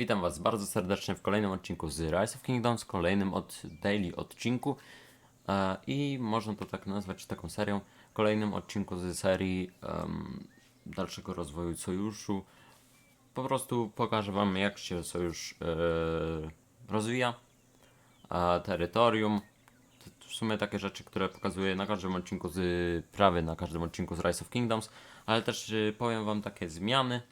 Witam Was bardzo serdecznie w kolejnym odcinku z Rise of Kingdoms, kolejnym od daily odcinku e, i można to tak nazwać taką serią, kolejnym odcinku z serii em, dalszego rozwoju sojuszu. Po prostu pokażę Wam jak się sojusz e, rozwija, a terytorium, to w sumie takie rzeczy, które pokazuję na każdym odcinku z prawie na każdym odcinku z Rise of Kingdoms, ale też y, powiem wam takie zmiany.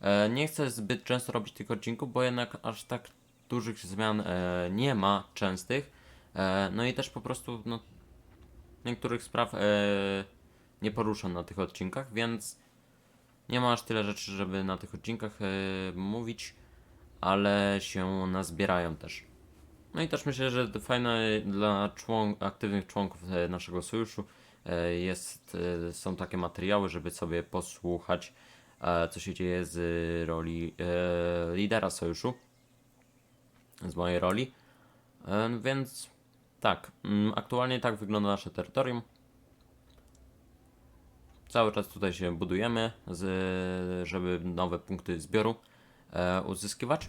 E, nie chcę zbyt często robić tych odcinków, bo jednak aż tak dużych zmian e, nie ma częstych. E, no i też po prostu no, niektórych spraw nie poruszam na tych odcinkach, więc nie ma aż tyle rzeczy, żeby na tych odcinkach mówić, ale się nazbierają też. No i też myślę, że fajne dla aktywnych członków naszego sojuszu jest, są takie materiały, żeby sobie posłuchać, co się dzieje z roli e, lidera sojuszu, z mojej roli. E, Więc tak, mm, aktualnie tak wygląda nasze terytorium. Cały czas tutaj się budujemy, z, żeby nowe punkty zbioru e, uzyskiwać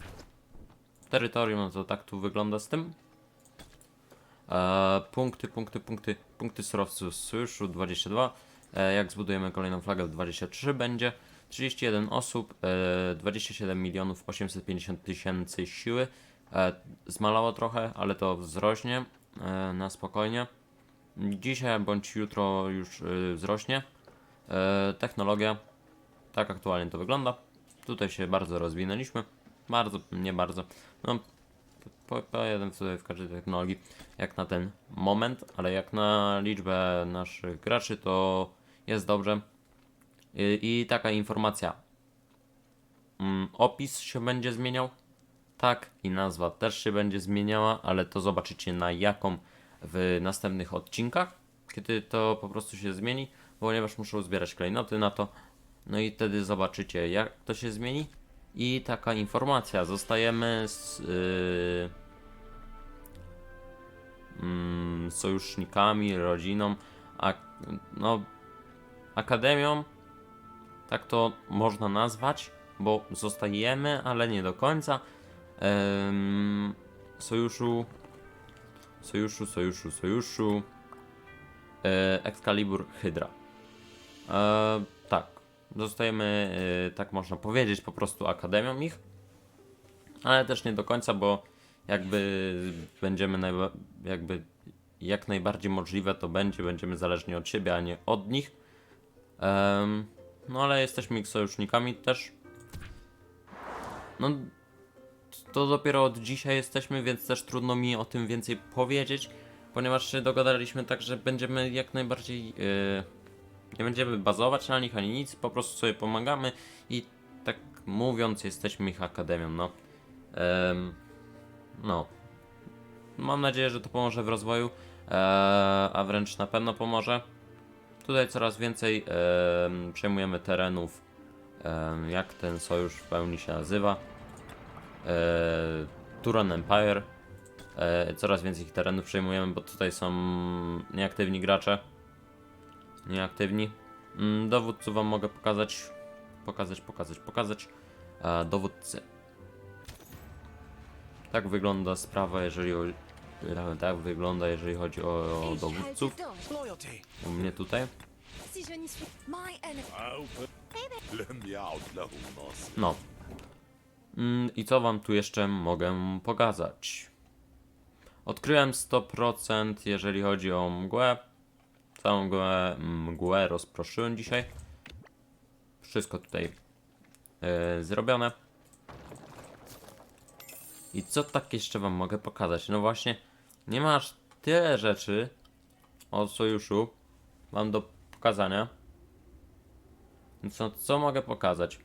terytorium, no to tak tu wygląda z tym. E, punkty, punkty, punkty, punkty surowców z sojuszu 22. E, jak zbudujemy kolejną flagę 23 będzie. 31 osób, e, 27 milionów 850 tysięcy siły. E, zmalało trochę, ale to wzrośnie e, na spokojnie. Dzisiaj bądź jutro już e, wzrośnie. E, technologia, tak aktualnie to wygląda. Tutaj się bardzo rozwinęliśmy. Bardzo, nie bardzo. No, po, po w każdej technologii, jak na ten moment, ale jak na liczbę naszych graczy, to jest dobrze. I, taka informacja. Mm, opis się będzie zmieniał. Tak, i nazwa też się będzie zmieniała, ale to zobaczycie na jaką w następnych odcinkach, kiedy to po prostu się zmieni, ponieważ muszę zbierać klejnoty na to. No i wtedy zobaczycie, jak to się zmieni. I taka informacja, zostajemy z yy, mm, sojusznikami, rodziną, a, no, akademią, tak to można nazwać, bo zostajemy, ale nie do końca. Em, sojuszu, sojuszu, sojuszu, sojuszu, e, Excalibur Hydra. E, tak, zostajemy, e, tak można powiedzieć, po prostu akademią ich, ale też nie do końca, bo jakby będziemy najba- jakby jak najbardziej możliwe to będzie, będziemy zależni od siebie, a nie od nich. Em, no ale jesteśmy ich sojusznikami też. No to dopiero od dzisiaj jesteśmy, więc też trudno mi o tym więcej powiedzieć, ponieważ się dogadaliśmy tak, że będziemy jak najbardziej yy, nie będziemy bazować na nich ani nic, po prostu sobie pomagamy i tak mówiąc jesteśmy ich akademią, no. No. Mam nadzieję, że to pomoże w rozwoju, e, a wręcz na pewno pomoże. Tutaj coraz więcej em, przejmujemy terenów, em, jak ten sojusz w pełni się nazywa. E, Turan Empire. E, coraz więcej ich terenów przejmujemy, bo tutaj są nieaktywni gracze. Nieaktywni. Mm, dowódców wam mogę pokazać. Pokazać, pokazać, pokazać. E, dowódcy. Tak wygląda sprawa, jeżeli e, tak wygląda, jeżeli chodzi o, o dowódców. U mnie tutaj. No. Mm, I co wam tu jeszcze mogę pokazać? Odkryłem 100% jeżeli chodzi o mgłę. Całą mgłę, mgłę rozproszyłem dzisiaj. Wszystko tutaj yy, zrobione. I co tak jeszcze wam mogę pokazać? No właśnie, nie ma aż tyle rzeczy o sojuszu mam do pokazania. No, co mogę pokazać?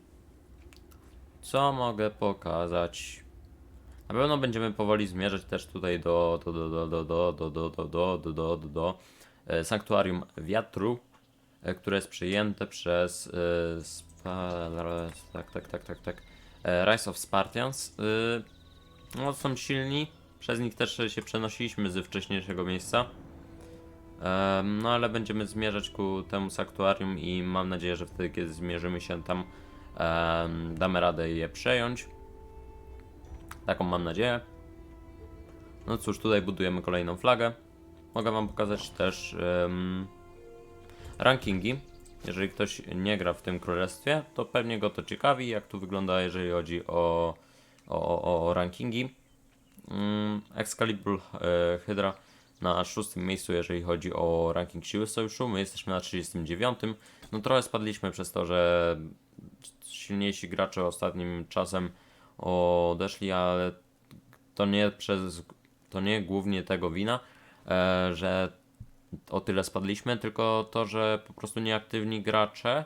Co mogę pokazać? Na pewno będziemy powoli zmierzać też tutaj do do do do do do do do do do do do do e, sanktuarium wiatru, e, które jest przyjęte przez e, tak tak tak tak tak e, Rise of Spartans. E, no są silni, przez nich też się przenosiliśmy ze wcześniejszego miejsca. No ale będziemy zmierzać ku temu sanktuarium i mam nadzieję, że wtedy kiedy zmierzymy się tam damy radę je przejąć. Taką mam nadzieję. No cóż, tutaj budujemy kolejną flagę. Mogę wam pokazać też em, rankingi. Jeżeli ktoś nie gra w tym królestwie, to pewnie go to ciekawi, jak tu wygląda, jeżeli chodzi o, o, o rankingi. Mm, Excalibur e, Hydra na szóstym miejscu, jeżeli chodzi o ranking siły sojuszu. My jesteśmy na 39. No trochę spadliśmy przez to, że silniejsi gracze ostatnim czasem odeszli, ale to nie przez to nie głównie tego wina, e, że o tyle spadliśmy, tylko to, że po prostu nieaktywni gracze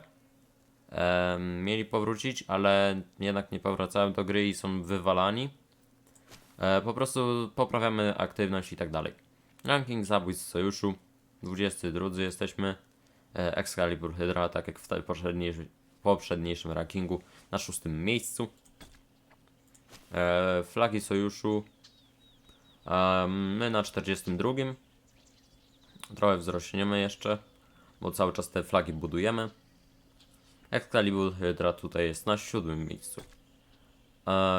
e, mieli powrócić, ale jednak nie powracają do gry i są wywalani. E, po prostu poprawiamy aktywność i tak dalej. Ranking zabójstw sojuszu 22 jesteśmy. E, Excalibur Hydra, tak jak w poprzedniejszym, rankingu, na szóstym miejscu. E, flagi sojuszu my na 42. Trochę wzrośniemy jeszcze, bo cały czas te flagi budujemy. Excalibur Hydra tutaj jest na siódmym miejscu.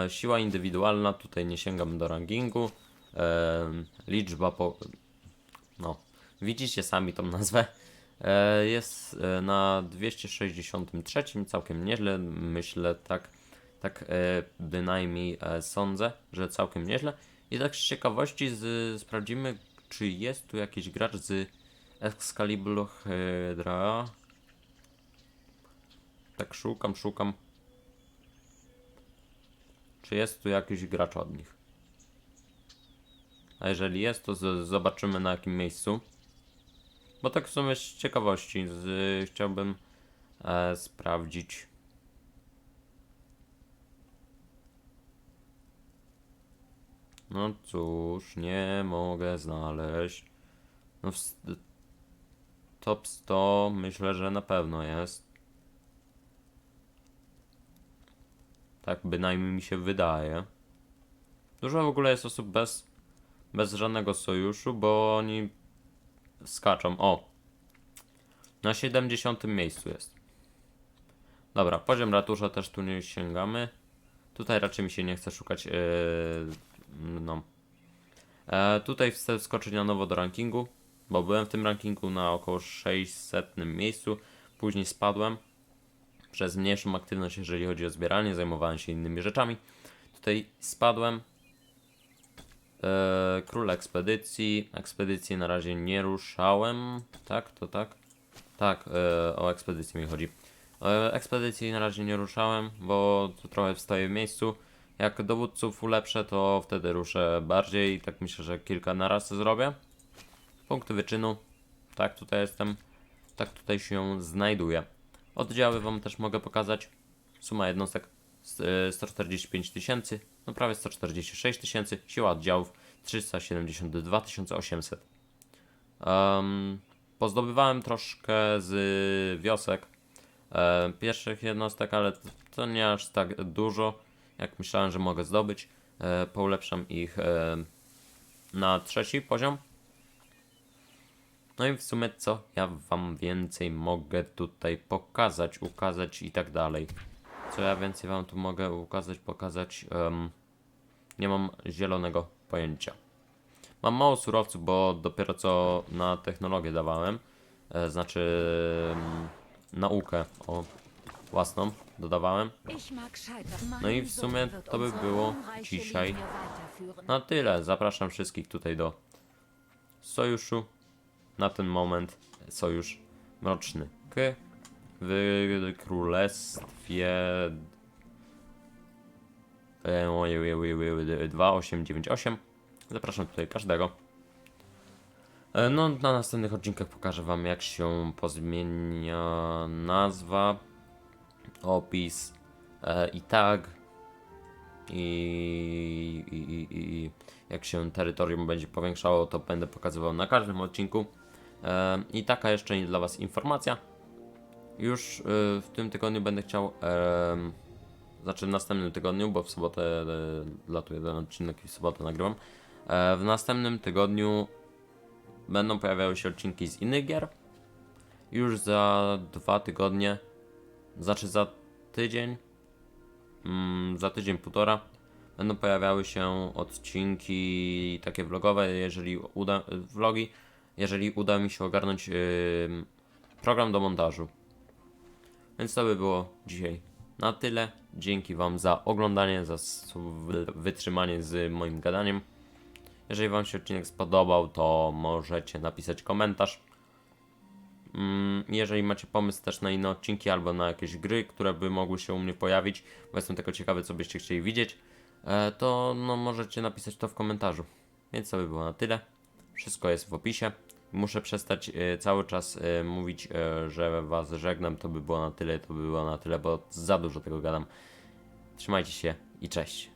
Siła indywidualna, tutaj nie sięgam do rankingu. Liczba po. No, widzicie sami tą nazwę. E, jest e, na 263, całkiem nieźle, myślę, tak. Tak e, bynajmniej sądzę, że całkiem nieźle. I tak z ciekawości z, sprawdzimy, czy jest tu jakiś gracz z Excalibur Hydra. Tak szukam, szukam. Czy jest tu jakiś gracz od nich? A jeżeli jest, to zobaczymy na jakim miejscu. Bo tak w sumie z ciekawości z, chciałbym e, sprawdzić. No cóż, nie mogę znaleźć. No top 100 myślę, że na pewno jest. Tak bynajmniej mi się wydaje. Dużo w ogóle jest osób bez, bez żadnego sojuszu, bo oni skaczą. O! Na 70 miejscu jest. Dobra, poziom ratusza też tu nie sięgamy. Tutaj raczej mi się nie chce szukać. Yy, no. E, tutaj chcę wskoczyć na nowo do rankingu, bo byłem w tym rankingu na około 600 miejscu. Później spadłem przez mniejszą aktywność, jeżeli chodzi o zbieranie, zajmowałem się innymi rzeczami. Tutaj spadłem. E, król ekspedycji. Ekspedycji na razie nie ruszałem. Tak, to tak? Tak, e, o ekspedycję mi chodzi. E, ekspedycji na razie nie ruszałem, bo tu trochę wstaję w miejscu. Jak dowódców ulepszę, to wtedy ruszę bardziej. Tak myślę, że kilka na raz zrobię. Punkty wyczynu. Tak, tutaj jestem. Tak tutaj się znajduję. Oddziały Wam też mogę pokazać. Suma jednostek s- e, 145 tysięcy, no prawie 146 tysięcy. Siła oddziałów 372 800. Um, pozdobywałem troszkę z wiosek e, pierwszych jednostek, ale to nie aż tak dużo, jak myślałem, że mogę zdobyć. E, poulepszam ich e, na trzeci poziom. No i w sumie co ja wam więcej mogę tutaj pokazać, ukazać i tak dalej. Co ja więcej wam tu mogę ukazać, pokazać, em, nie mam zielonego pojęcia. Mam mało surowców, bo dopiero co na technologię dawałem, e, znaczy em, naukę o własną dodawałem. No i w sumie to by było dzisiaj na tyle. Zapraszam wszystkich tutaj do sojuszu. Na ten moment sojusz mroczny K w królestwie e, ojej, ojej, ojej, ojej, 2898. Zapraszam tutaj każdego. E, No, na następnych odcinkach pokażę Wam, jak się pozmienia nazwa, opis e, i tag. I, i, i, i jak się terytorium będzie powiększało, to będę pokazywał na każdym odcinku. I taka jeszcze dla Was informacja. Już e, w tym tygodniu będę chciał, znaczy w następnym tygodniu, bo w sobotę e, latuje jeden odcinek i w sobotę nagrywam. E, w następnym tygodniu będą pojawiały się odcinki z innych gier. Już za dwa tygodnie, znaczy za tydzień, mm, za tydzień, półtora, będą pojawiały się odcinki takie vlogowe, jeżeli uda, vlogi, jeżeli uda mi się ogarnąć ym, program do montażu. Więc to by było dzisiaj na tyle. Dzięki Wam za oglądanie, za wytrzymanie z moim gadaniem. Jeżeli Wam się odcinek spodobał, to możecie napisać komentarz. Mm, Jeżeli macie pomysł też na inne odcinki albo na jakieś gry, które by mogły się u mnie pojawić, bo jestem tylko ciekawy, co byście chcieli widzieć, e, to no, możecie napisać to w komentarzu. Więc to by było na tyle. Wszystko jest w opisie. Muszę przestać e, cały czas e, mówić, e, że Was żegnam. To by było na tyle, to by było na tyle, bo za dużo tego gadam. Trzymajcie się i cześć.